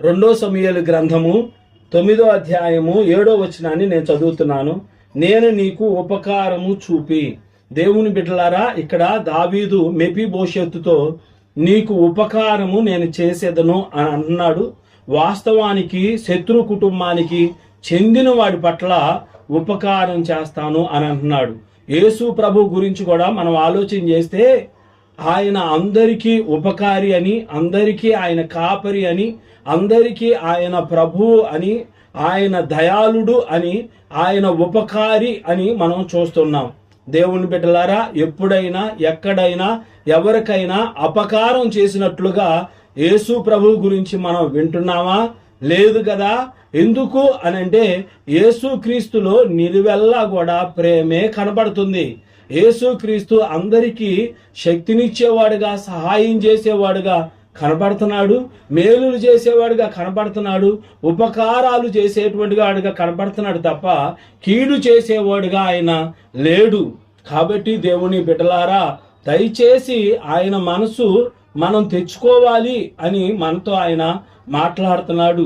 రెండో సమయాల గ్రంథము తొమ్మిదో అధ్యాయము ఏడో వచనాన్ని నేను చదువుతున్నాను. నేను నీకు ఉపకారము చూపి. దేవుని బిడ్డలారా ఇక్కడ దావీదు మెపి భవిష్యత్తుతో నీకు ఉపకారము నేను చేసేదను అని అన్నాడు. వాస్తవానికి శత్రు కుటుంబానికి చెందిన వాడి పట్ల ఉపకారం చేస్తాను అని అంటున్నాడు. యేసు ప్రభు గురించి కూడా మనం ఆలోచన చేస్తే ఆయన అందరికీ ఉపకారి అని అందరికీ ఆయన కాపరి అని అందరికీ ఆయన ప్రభువు అని ఆయన దయాళుడు అని ఆయన ఉపకారి అని మనం చూస్తున్నాం. దేవుని బిడ్డలారా ఎప్పుడైనా ఎక్కడైనా ఎవరికైనా అపకారం చేసినట్లుగా యేసు ప్రభు గురించి మనం వింటున్నామా? లేదు కదా? ఎందుకు అనంటే అంటే క్రీస్తులో నిలువెల్లా కూడా ప్రేమే కనబడుతుంది. యేసుక్రీస్తు అందరికీ శక్తినిచ్చేవాడుగా సహాయం చేసేవాడుగా కనబడుతున్నాడు మేలులు చేసేవాడుగా కనబడుతున్నాడు ఉపకారాలు చేసేటువంటి వాడుగా కనబడుతున్నాడు తప్ప కీడు చేసేవాడుగా ఆయన లేడు. కాబట్టి దేవుని బిడ్డలారా దయచేసి ఆయన మనసు మనం తెచ్చుకోవాలి అని మనతో ఆయన మాట్లాడుతున్నాడు.